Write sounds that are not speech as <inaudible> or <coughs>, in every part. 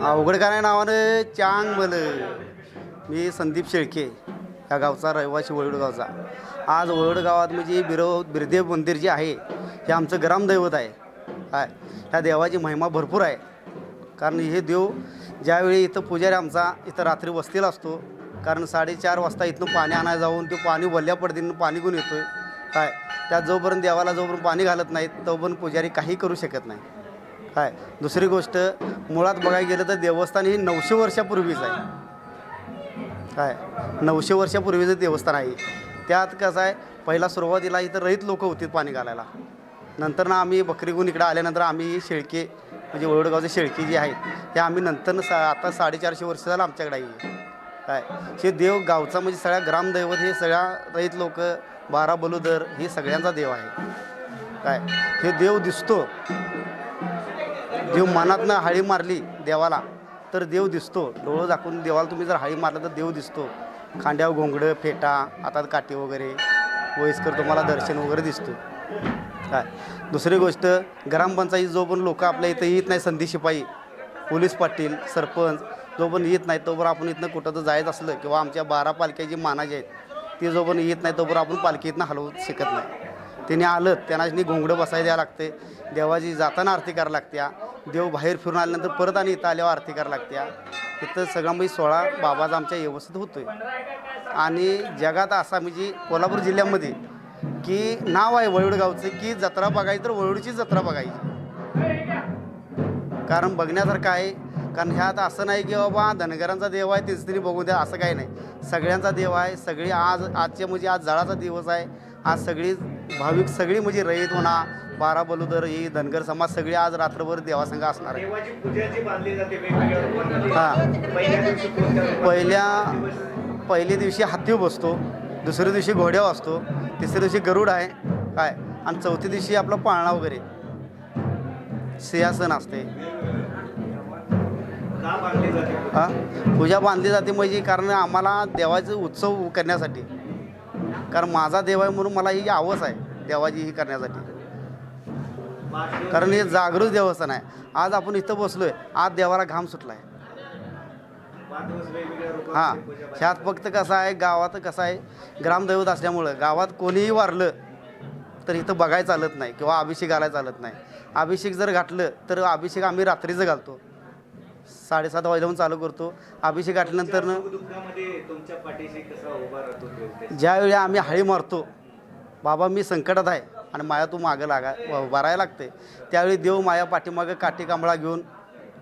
अवघडकारा नावानं चांग मल मी संदीप शेळके या गावचा रहिवासी वळवड गावचा आज वळवड गावात म्हणजे बिरव बिरदेव मंदिर जे आहे हे आमचं ग्रामदैवत आहे. काय ह्या देवाची महिमा भरपूर आहे. कारण हे देव ज्यावेळी इथं पुजारी आमचा इथं रात्री वस्तीला असतो कारण साडेचार वाजता इथनं पाणी आणायला जाऊन ते पाणी वल्ल्या पडदीनं पाणी घेऊन येतो काय त्यात जोपर्यंत देवाला जोपर्यंत पाणी घालत नाहीत तोपर्यंत पुजारी काही करू शकत नाही. काय? दुसरी गोष्ट मुळात बघायला गेलं तर देवस्थान हे नऊशे वर्षापूर्वीच आहे. काय? नऊशे वर्षापूर्वीचं देवस्थान आहे त्यात कसं आहे पहिला सुरुवातीला इथं रहित लोक होती पाणी घालायला. नंतर ना आम्ही बकरीगुन इकडे आल्यानंतर आम्ही ही शेळके म्हणजे वडगावचे शेळके जे आहेत ते आम्ही नंतर सा आता साडेचारशे वर्ष झालं आमच्याकडे आहे. काय? हे देव गावचा म्हणजे सगळ्या ग्रामदैवत हे सगळ्या रहित लोक बारा बलुदर हे सगळ्यांचा देव आहे. काय? हे देव दिसतो. देव मनातनं हाळी मारली देवाला तर देव दिसतो. डोळं दाखवून देवाला तुम्ही जर हाळी मारलं तर देव दिसतो. खांड्यावर घोंगडं फेटा हातात काठी वगैरे वयस्कर तुम्हाला दर्शन वगैरे दिसतो. काय? दुसरी गोष्ट ग्रामपंचायत जो पण लोक आपल्या इथं येत नाही संधी शिपाई पोलीस पाटील सरपंच जो पण येत नाही तोवर आपण इथनं कुठं तर जायचं असलं किंवा आमच्या बारा पालख्या जी मानाचे आहेत ते जो पण येत नाही तोवर आपण पालखी इथनं हलवू शकत नाही. त्याने आलं त्यांना घोंगडं बसायला द्यावं लागते. देवाची जाताना आरती करायला लागत्या. देव बाहेर फिरून आल्यानंतर परत आणि इथं आल्यावर आरती करायला लागत्या तिथं सगळा म्हणजे सोळा बाबाचा आमच्या व्यवस्थित होतोय. आणि जगात असा म्हणजे कोल्हापूर जिल्ह्यामध्ये की नाव आहे वळवड गावचं की जत्रा बघायची तर वळवडची जत्रा बघायची. कारण बघण्यासारखं आहे. कारण ह्यात असं नाही की बाबा धनगरांचा देव आहे तेच तरी बघू द्या असं काही नाही. सगळ्यांचा देव आहे सगळी आज आजचे म्हणजे आज जळाचा दिवस आहे. आज सगळी भाविक सगळी म्हणजे रहित म्हणा बारा बलुदर ही धनगर समाज सगळी आज रात्रभर देवासंघ असणार आहे हां. पहिल्या? पहिल्या दिवशी हत्तीवर बसतो दुसऱ्या दिवशी घोड्यावर असतो तिसऱ्या दिवशी गरुड आहे काय? आणि चौथ्या दिवशी आपला पाळणा वगैरे. सिंहासन असते. हां? पूजा बांधली जाते म्हणजे कारण आम्हाला देवाचे उत्सव करण्यासाठी. कारण माझा देव आहे म्हणून मला ही आवस आहे देवाची ही करण्यासाठी. कारण हे जागृत देवस्थान आहे. आज आपण इथं बसलोय आज देवाला घाम सुटला आहे हां ह्यात फक्त कसं आहे गावात कसं आहे ग्रामदैवत असल्यामुळं गावात कोणीही वारलं तर इथं बघायला चालत नाही किंवा अभिषेक घालायला चालत नाही. अभिषेक जर घातलं तर अभिषेक आम्ही रात्रीचं घालतो. साडेसात वाजल्याहून चालू करतो. अभिषेक घातल्यानंतर ज्यावेळी आम्ही हाळी मारतो बाबा मी संकटात आहे. आणि माया तू मागं लागा भरायला लागते. त्यावेळी देव माया पाठीमागं काठी कांबळा घेऊन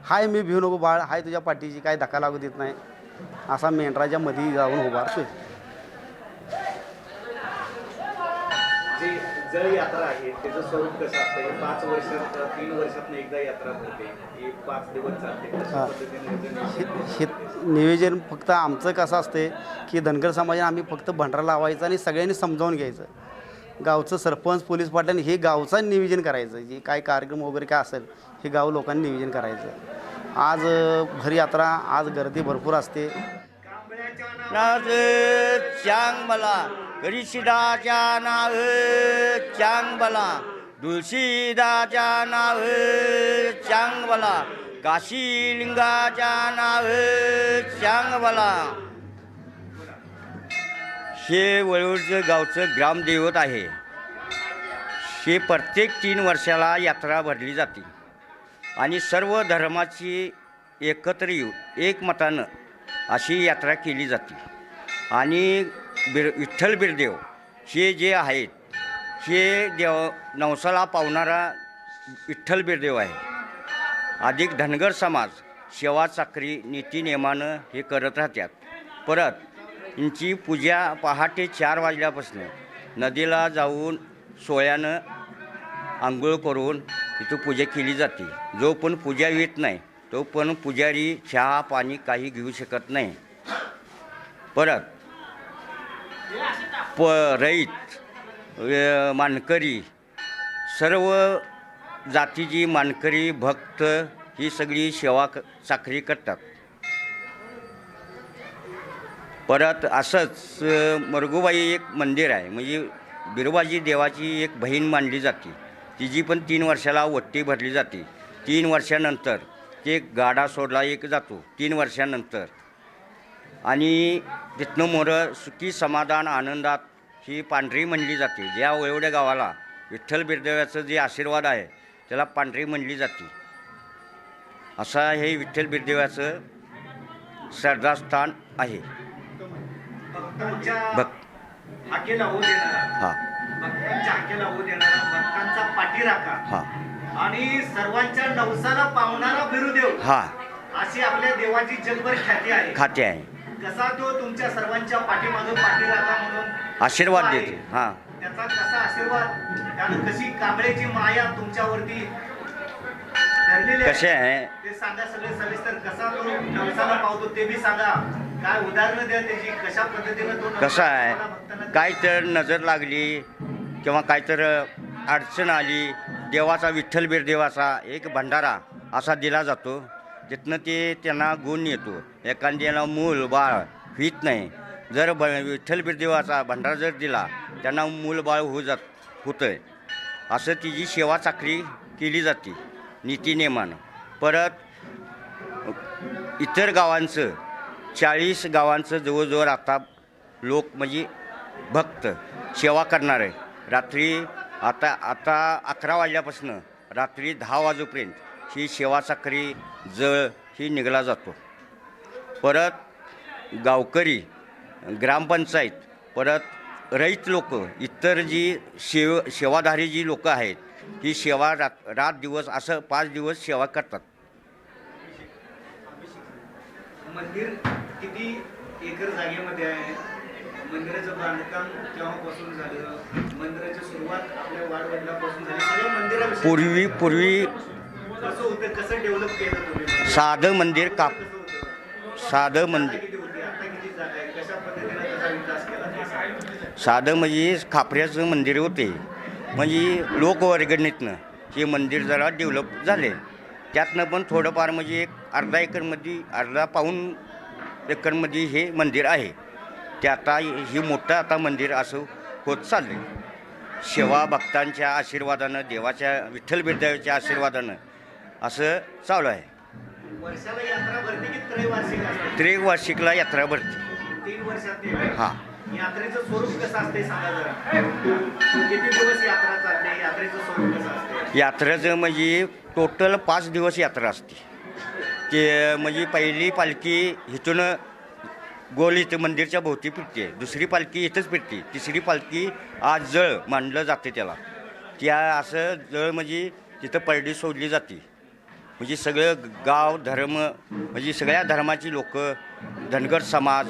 हाय मी भिऊ नको बाळ हाय तुझ्या पाठीची काय धक्का लागू देत नाही. असा मेंढराच्या मध्ये जाऊन उभारतोय जी जळ यात्रा आहे त्याचं स्वरूप कसं असतं? हे पाच वर्षात तीन वर्षात एकदा यात्रा भरते. ही पाच दिवस चालते. कशा हां. पद्धतीने जण हे हे नियोजन फक्त आमचं कसं असते की धनगर समाजाने आम्ही फक्त भंडारा लावायचं आणि सगळ्यांनी समजावून घ्यायचं. गावचं सरपंच पोलीस पाटील हे गावचं नियोजन करायचं. जे काय कार्यक्रम वगैरे काय असेल हे गाव लोकांनी नियोजन करायचं. आज भरी यात्रा आज गर्दी भरपूर असते. नाज चांगबला गरिशिदाच्या नाव चांगबला तुळशीदाच्या नाव चांगबला काशीलिंगाच्या नाव चांगबला हे वळवडचं गावचं ग्रामदैवत आहे. हे प्रत्येक तीन वर्षाला यात्रा भरली जाते. आणि सर्व धर्माची एकत्र येऊन एकमतानं अशी यात्रा केली जाते. आणि बिर विठ्ठल बिरदेव हे जे आहेत हे देव नवसाला पावणारा विठ्ठल बिरदेव आहे. अधिक धनगर समाज सेवा चाकरी नीतीनियमानं हे करत राहतात. परत यांची पूजा पहाटे चार वाजल्यापासून. नदीला जाऊन सोळ्यानं आंघोळ करून इथं पूजा केली जाते. जो पण पूजा येत नाही तो पण पुजारी चहा पाणी काही घेऊ शकत नाही. परत प रईत मानकरी सर्व जातीची मानकरी भक्त ही सगळी सेवा क चाकरी करतात. परत असंच मरगुबाई एक मंदिर आहे. म्हणजे बिरोबाजी देवाची एक बहीण मानली जाते. तिची पण तीन वर्षाला वट्टी भरली जाते. तीन वर्षानंतर ते गाडा सोडला एक जातो. तीन वर्षानंतर. आणि तिथनं मोरं सुखी समाधान आनंदात ही पांढरी म्हणली जाते. ज्या एवढ्या गावाला विठ्ठल बिरदेवाचं जे आशीर्वाद आहे त्याला पांढरी म्हणली जाते. असा हे विठ्ठल बिरदेवाचं श्रद्धास्थान आहे. भक्तांच्या होऊ देणारा हां. भक्तांच्या हाकेला होऊ देणारा भक्तांचा पाठीराखा. हां. आणि सर्वांच्या नवसाला पावणारा बिरुदेव हां. अशी आपल्या देवाची जगभर ख्याती आहे. खाते आहे. कसा तो तुमच्या सर्वांच्या पाठीमागे पाठीराखा म्हणून आशीर्वाद आहे. देते. हां. त्याचा कसा आशीर्वाद? त्यानं कशी कांबळेची माया तुमच्यावरती धरलेली आहे. कसे आहे? ते सांगा सगळे सविस्तर. कसा तो नवसाला पावतो ते बी सांगा. काय उदाहरणं द्या त्याची कशा पद्धतीनं तो कसं आहे? काय तर नजर लागली किंवा काय तर अडचण आली. देवाचा विठ्ठल बिरदेवाचा एक भंडारा असा दिला जातो तिथनं ते त्यांना गुण येतो. एखाद्याला मूल बाळ होत नाही. जर ब विठ्ठल बिरदेवाचा भंडारा जर दिला त्यांना मूल बाळ होऊ जात होतं आहे असं तिची सेवा चाकरी केली जाते नीतीनियमानं परत इतर गावांचं चाळीस गावांचं जवळजवळ आता लोक म्हणजे भक्त सेवा करणारे रात्री आता आता अकरा वाजल्यापासून रात्री दहा वाजेपर्यंत ही सेवा साखरी जळ ही निघला जातो. परत गावकरी ग्रामपंचायत परत रईत लोक इतर जी सेव सेवाधारी जी लोकं आहेत ही सेवा रात रात दिवस असं पाच दिवस सेवा करतात. मंदिर किती एकर जागेमध्ये आहे? मंदिराचं बांधकाम केव्हापासून झालं. मंदिराची सुरुवात आपल्या वाडवडिलापासून झाली. मंदिराविषयी पूर्वी पूर्वी कसं होतं? कसं डेव्हलप केलं तुम्ही साधं मंदिर काप साधं मंदिर. किती होती? आता किती जागा आहे कशा पद्धतीने त्याचा विकास केला ते सांगा. साधं म्हणजे खापऱ्याचं मंदिर होते. म्हणजे लोकवर्गणीतनं हे मंदिर जरा डेव्हलप झाले. त्यातनं पण थोडंफार म्हणजे एक अर्धा एकरमध्ये अर्धा पाऊण एकरमध्ये हे मंदिर आहे. ते आता हे मोठं आता मंदिर असं होत चाललं सेवा भक्तांच्या आशीर्वादानं देवाच्या विठ्ठल बिरदेवाच्या आशीर्वादानं असं चालू आहे. त्रिवार्षिकला यात्रा भरते. हां. यात्रेचं स्वरूप कसं असते सांगा जरा? किती दिवस यात्रा चालते? यात्रेचं स्वरूप कसं असते यात्रेचं म्हणजे टोटल पाच दिवस यात्रा असते. ते म्हणजे पहिली पालखी इथून गोल इथं मंदिरच्या भोवती फिरते. दुसरी पालखी इथंच फिरते. तिसरी पालखी आज जळ मांडलं जाते त्याला. त्या असं जळ म्हणजे तिथं परडी सोडली जाते. म्हणजे सगळं गाव धर्म म्हणजे सगळ्या धर्माची लोक धनगर समाज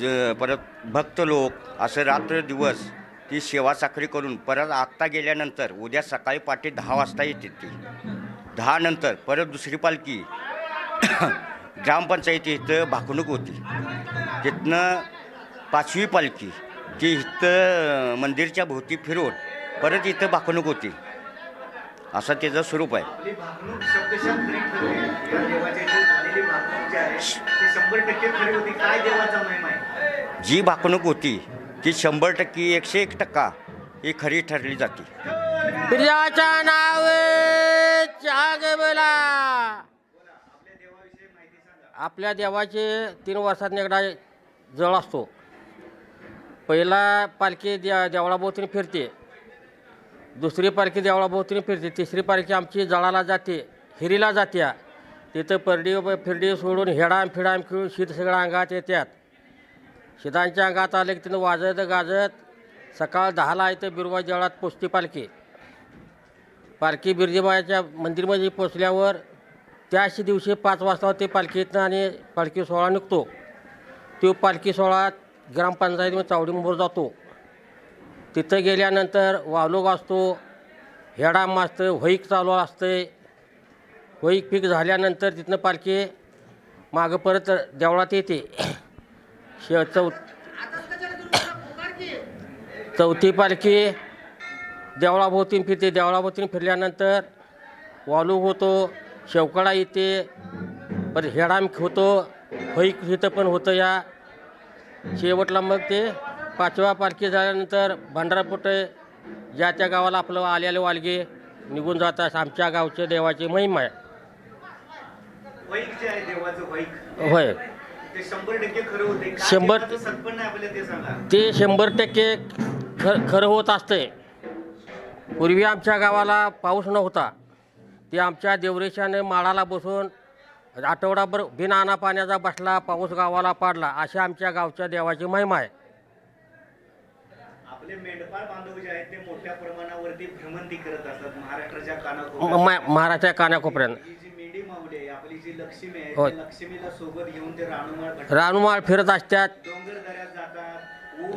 ज परत भक्त लोक असं रात्र दिवस ती सेवा साखरी करून परत आत्ता गेल्यानंतर उद्या सकाळी पाठी दहा वाजता येते ती. दहा नंतर परत दुसरी पालखी <coughs> ग्रामपंचायती इथं भाकणूक होती. तिथनं पाचवी पालखी ती इथं मंदिरच्या भोवती फिरवून परत इथं भाकणूक होती. असं त्याचं स्वरूप आहे. जी झालेली भाकणूक होती. काय देवाचा महिमा आहे? जी भाकणूक होती ती शंभर टक्के एकशे एक टक्का ही खरी ठरली जाते. नावे! चाग बेला. आपल्या देवाचे तीन वर्षात एकदा जळ असतो. पहिला पालखी दे देवळाभोवतीने फिरते. दुसरी पालखी देवळाभोवतीने फिरते. तिसरी पालखी आमची जळाला जाते हिरीला जाते. तिथं परडी फिरडी सोडून हेडाम फिडाम खेळून शीत सगळं अंगात येतात शिदांच्या अंगात आले की तिनं वाजत गाजत सकाळ दहाला इथं बिरवा जळात पोचते पालखी. पालखी बिरजीबाईच्या मंदिरमध्ये पोचल्यावर त्याच दिवशी पाच वाजता ते पालखी येतं आणि पालखी सोहळा निघतो. तो पालखी सोहळा ग्रामपंचायतीमध्ये चावडीमोर जातो. तिथं गेल्यानंतर वालोग असतो हेडाम असतं होईक चालू असते. होईक पीक झाल्यानंतर तिथनं पालखी मागं परत देवळात येते. शे चौ चौथी पालखी देवळाभोवतीने फिरते. देवळाभोवतीने फिरल्यानंतर वालूक होतो शेवकडा येते परत हेडाम होतो होईक इथं पण होतं या. शेवटला मग ते पाचव्या पालखी झाल्यानंतर भंडारापोटे ज्या त्या गावाला आपलं आलेले वालगे निघून जातात. आमच्या गावचे देवाची महिमा आहे. होय. शंभर ते शंभर टक्के खर खरं होत असतंय. पूर्वी आमच्या गावाला पाऊस नव्हता. ते आमच्या देवरेशाने माळाला बसून आठवडाभर बिना पाण्याचा बसला पाऊस गावाला पाडला. अशा आमच्या गावच्या देवाची महिमा आहे. आपले मेंढपाळ बांधव जे आहेत ते मोठ्या प्रमाणावरती भ्रमंती करत असतात महाराष्ट्राच्या कानाकोपऱ्यात. मा- महाराष्ट्राच्या कानाकोपऱ्यात. ही जी मेंढी माऊली आहे आपली जी लक्ष्मी आहे होय. त्या लक्ष्मीला सोबत घेऊन ते रानुमाळ. रानुमाळ फिरत असतात. डोंगर दऱ्यात जातात.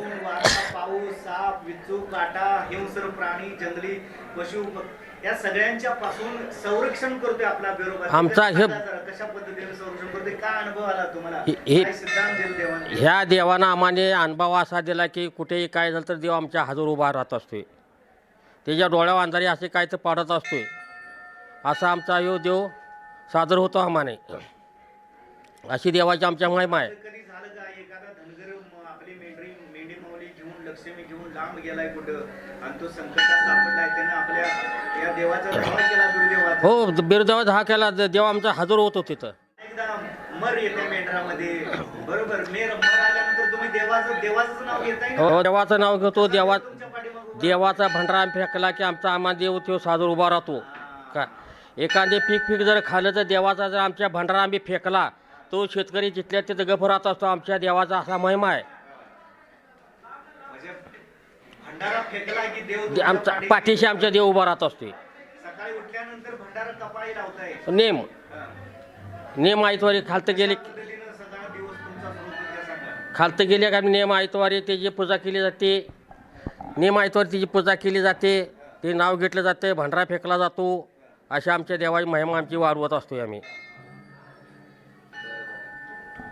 ऊन वारा पाऊस साप विच्चू काटा हिंसर प्राणी जंगली पशु या सगळ्यांच्या पासून संरक्षण करतोय आपला बेरोबर आमचा हे- कशा पद्धतीने संरक्षण करतोय? काय अनुभव आला तुम्हाला? हे- हे- काय सिद्धांत दिले देवाने? ह्या देवानं आम्हाने अनुभव असा दिला की कुठेही काय झालं तर देव आमच्या हजर उभा राहत असतोय. त्याच्या डोळ्या अंधारी असे काय तर पाडत असतोय. असा आमचा ह्यो देव सादर होतो आम्हाने. अशी देवाची आमच्या महिमा आहे कधी झालं का एखादा धनगर म- आपली मेंढरी मेंढी माऊली घेऊन लक्ष्मी घेऊन लांब गेलाय कुठं? आणि तो संकटात सापडलाय. त्यानं आपल्या या देवाचा धावा केला दुर्देवाचा. हो बिरदेवा हा केला. देव आमचा हजर होतो तिथं. एकदा मर येते मेंढरामध्ये. बरोबर मेर मर आल्यानंतर तुम्ही देवाचं देवाचं नाव घेताय का? हो देवाचं नाव घेतो. देवा तुमच्या देवाचा भंडारा फेकला की आमचा आम्हा देव तो सादर उभा राहतो. का? एखादे पीक पीक जर खाल्लं तर देवाचा जर आमच्या भंडारा आम्ही फेकला तो शेतकरी जिथल्या तिथं गफ राहत असतो आमच्या देवाचा असा महिमा आहे म्हणजे भंडारा फेकला की देव दे- तुमच्या आमचा पाठी- पाठीशी आमच्या देव उभा राहत? असतोय. सकाळी उठल्यानंतर भंडारा कपाळी लावताय. नेम. नेम आयतवारी खालतं गेले. पद्धतीनं सगळा दिवस तुमचा सुरू होतो त्या सांगा खालतं गेले का? नेम आयतवारी त्याची पूजा केली जाते. नेम आयतवारी त्याची पूजा केली जाते ते नाव घेतलं जाते भंडारा फेकला जातो. अशा आमच्या देवाची महिमा आमची वाढवत असतोय आम्ही.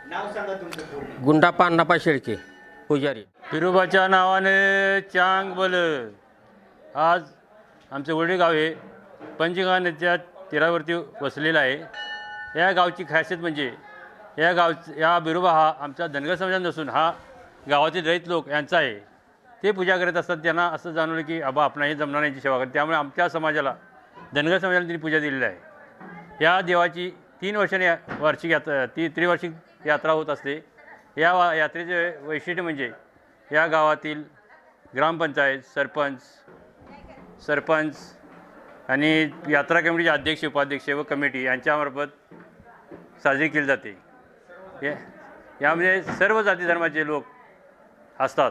नाव सांगा तुमचं पूर्ण. गुंडापा अण्णापा शेळके. पुजारी. विरोबाच्या नावाने चांग बल. आज आमचं वडील गाव हे पंचगाव नदीच्या तीरावरती वसलेलं आहे. या गावची खासियत म्हणजे या गाव या बिरोबा हा आमचा धनगर समाज नसून हा गावातील रहित लोक यांचा आहे. ते पूजा करत असतात त्यांना असं जाणवलं की आबा आपणाही जमणार यांची सेवा करत. त्यामुळे आमच्या समाजाला धनगर समाजाला त्यांनी पूजा दिलेली आहे. या देवाची तीन वर्षाने या- वार्षिक यात्रा ती त्रिवार्षिक यात्रा होत असते. या वा यात्रेचे वैशिष्ट्य म्हणजे या गावातील ग्रामपंचायत सरपंच सरपंच आणि यात्रा कमिटीचे अध्यक्ष उपाध्यक्ष व कमिटी यांच्यामार्फत साजरी केली जाते. या यामध्ये सर्व जाती धर्माचे लोक असतात.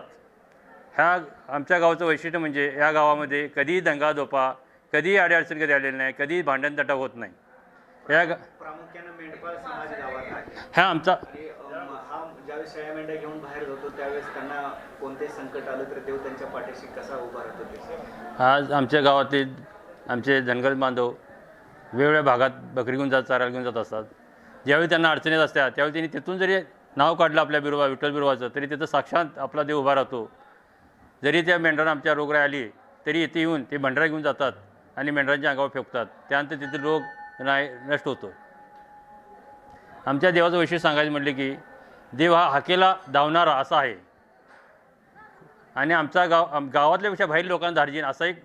ह्या आमच्या गावाचं वैशिष्ट्य म्हणजे या गावामध्ये कधीही दंगा दोपा कधीही अडीअडचण कधी आलेली नाही कधीही भांडण तटाव होत नाही. या गा ह्या आमचा हा ज्यावेळेस शेळ्या मेंढ्या घेऊन बाहेर जातो त्यावेळेस त्यांना कोणते संकट आलं तर देव त्यांच्या पाठीशी कसा उभा राहतो ते? आज आमच्या गावातील आमचे धनगर बांधव वेगवेगळ्या भागात बकरी घेऊन जात चारायला घेऊन जात असतात. ज्यावेळी त्यांना अडचणीत असतात त्यावेळी त्यांनी तिथून जरी नाव काढलं आपल्या बिरोबा विठ्ठल बिरोबाचं तरी तिथं साक्षात आपला देव उभा राहतो. जरी त्या मेंढरांना आमच्या रोगराई आली तरी इथे येऊन ते भंडारा घेऊन जातात आणि मेंढरांच्या अंगावर फेकतात. त्यानंतर तिथे रोग नाही नष्ट होतो. आमच्या देवाचं वैशिष्ट्य सांगायचं म्हटले की देव हा हाकेला धावणारा असा आहे. आणि आमचा गाव आम- गावातल्यापेक्षा बाहेर लोकांना धार्जिन असा एक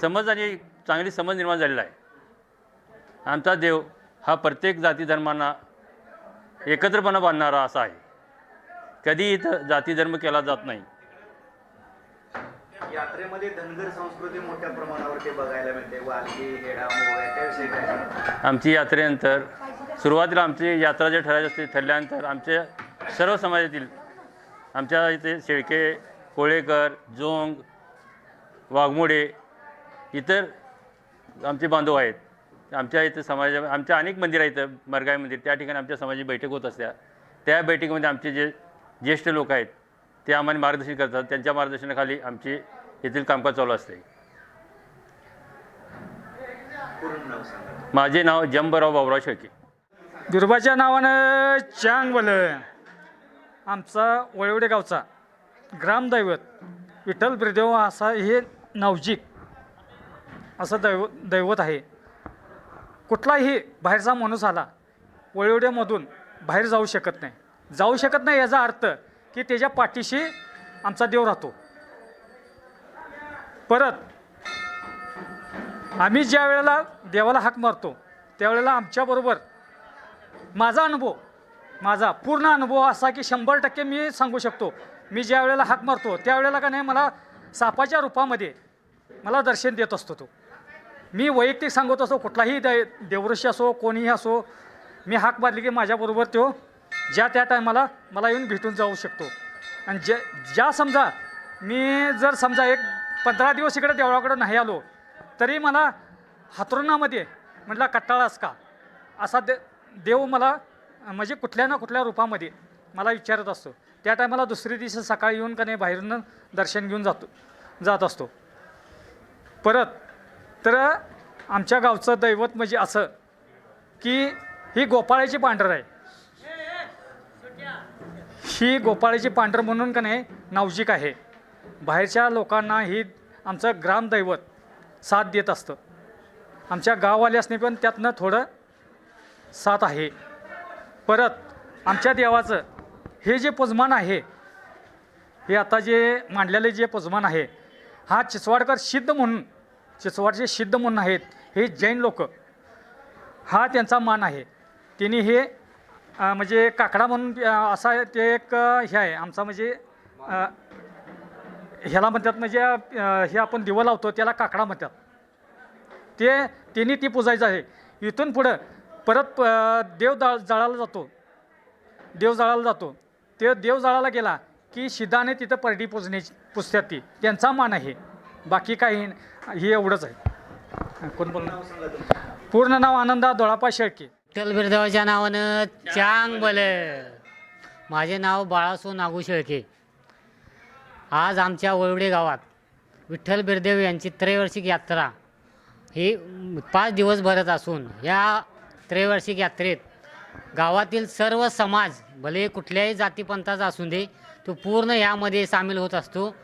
समज आणि चांगली समज निर्माण झालेला आहे. आमचा देव हा प्रत्येक जाती धर्मांना एकत्रपणा बांधणारा असा आहे. कधी इथं जाती धर्म केला जात नाही. यात्रेमध्ये धनगर संस्कृती मोठ्या प्रमाणावरती बघायला मिळते. वालगी हेडा? आमची यात्रेनंतर सुरुवातीला आमची यात्रा जे ठरायची असते ठरल्यानंतर आमच्या सर्व समाजातील आमच्या इथे शेळके कोळेकर जोंग वाघमोडे इतर आमचे बांधव आहेत. आमच्या इथं समाजा आमच्या अनेक मंदिर आहेत मरगाई मंदिर. त्या ठिकाणी आमच्या समाजाची बैठक होत असत्या त्या बैठकीमध्ये आमचे जे ज्येष्ठ लोक आहेत ते आम्हाला मार्गदर्शन करतात. त्यांच्या मार्गदर्शनाखाली आमचे येथील कामकाज चालू असते. माझे नाव जंबराव बाबुराव शेळके. दुर्बाच्या नावानं चांग बल आमचा वळवडे गावचा ग्रामदैवत विठ्ठल ब्रिदेव असा हे नवजिक असं दैव दैवत आहे. कुठलाही बाहेरचा माणूस आला वळवड्यामधून बाहेर जाऊ शकत नाही. जाऊ शकत नाही याचा अर्थ की त्याच्या पाठीशी आमचा देव राहतो. परत आम्ही ज्या वेळेला देवाला हाक मारतो त्यावेळेला आमच्याबरोबर माझा अनुभव माझा पूर्ण अनुभव असा की शंभर टक्के मी सांगू शकतो. मी ज्या वेळेला हाक मारतो त्यावेळेला का नाही मला सापाच्या रूपामध्ये मला दर्शन देत असतो तो. मी वैयक्तिक सांगत असतो कुठलाही दे देवऋषी असो कोणीही असो मी हाक मारली की माझ्याबरोबर तो ज्या त्या टायमाला मला येऊन भेटून जाऊ शकतो. आणि ज्या ज्या समजा मी जर समजा एक पंधरा दिवस इकडे देवळाकडे नाही आलो तरी मला हातरुणामध्ये म्हटला कट्टाळास का? असा दे देव मला म्हणजे कुठल्या ना कुठल्या रूपामध्ये मला विचारत असतो. त्या टायमाला दुसरी दिवशी सकाळी येऊन का नाही बाहेरून दर्शन घेऊन जातो जात असतो. परत तर आमच्या गावचं दैवत म्हणजे असं की ही गोपाळाची पांढर आहे. ही गोपाळाची पांढर म्हणून का नाही नावजिक आहे. बाहेरच्या लोकांना ही आमचं ग्रामदैवत साथ देत असतं. आमच्या गाववाल्यासनी पण त्यातनं थोडं साथ आहे. परत आमच्या देवाचं हे जे पजमान आहे हे आता जे मांडलेले जे पजमान आहे हा चिचवाडकर सिद्ध म्हणून चिचवाडचे सिद्ध म्हणून आहेत हे जैन लोक. हा त्यांचा मान आहे. त्यांनी हे म्हणजे काकडा म्हणून असा ते एक हे आहे. आमचा म्हणजे ह्याला म्हणतात म्हणजे हे आपण दिवं लावतो त्याला काकडा म्हणतात. ते त्यांनी ती पुजायचं आहे. इथून पुढं परत प देव जाळ जाळायला जातो. देव जाळायला जातो. ते देव जळाला गेला की शिदाने तिथं परडी पुजण्याची पुजतात ती. त्यांचा मान आहे. बाकी काही हे एवढंच आहे. कोण बोल पूर्ण नाव आनंदा दोळापा शेळके. विठ्ठल बिरदेवाच्या नावानं चांग बल. माझे नाव बाळासो नागू शेळके. आज आमच्या वळवडे गावात विठ्ठल बिरदेव यांची त्रैवार्षिक यात्रा ही पाच दिवस भरत असून या त्रैवार्षिक यात्रेत. गावातील सर्व समाज भले कुठल्याही जातीपंथाचा असू दे तो पूर्ण यामध्ये सामील होत असतो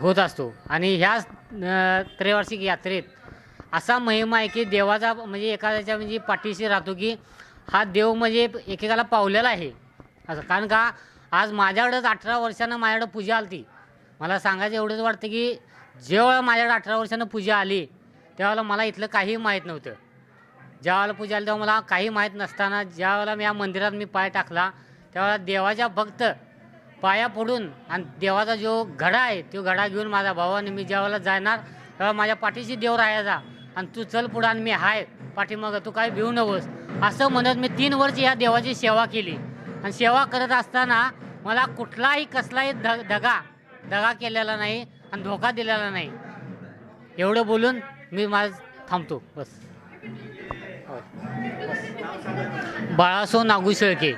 होत असतो. आणि ह्या त्रैवार्षिक यात्रेत असा महिमा आहे की देवाचा म्हणजे एखाद्याच्या म्हणजे पाठीशी राहतो की हा देव म्हणजे एकेकाला पावलेला आहे. असं कारण का आज माझ्याकडंच अठरा वर्षानं माझ्याकडं पूजा आली मला सांगायचं एवढंच वाटतं की जेव्हा माझ्याकडे अठरा वर्षानं पूजा आली त्यावेळेला मला इथलं काही माहीत नव्हतं. ज्यावेळेला पूजा तेव्हा मला काही माहीत नसताना ज्यावेळेला मी या मंदिरात मी पाय टाकला त्यावेळेला देवाच्या भक्त पाया पडून आणि देवाचा जो घडा आहे तो घडा घेऊन माझा भावाने मी ज्यावेळेला जाणार तेव्हा माझ्या पाठीशी देव राहायचा आणि तू चल पुढं आणि मी हाय पाठीमागं तू काही भिऊ नकोस. असं म्हणत मी तीन वर्ष या देवाची सेवा केली. आणि सेवा करत असताना मला कुठलाही कसलाही ध दगा दगा केलेला नाही आणि धोका दिलेला नाही. एवढं बोलून मी माझं थांबतो. बस. बाळासो नागू शेळके.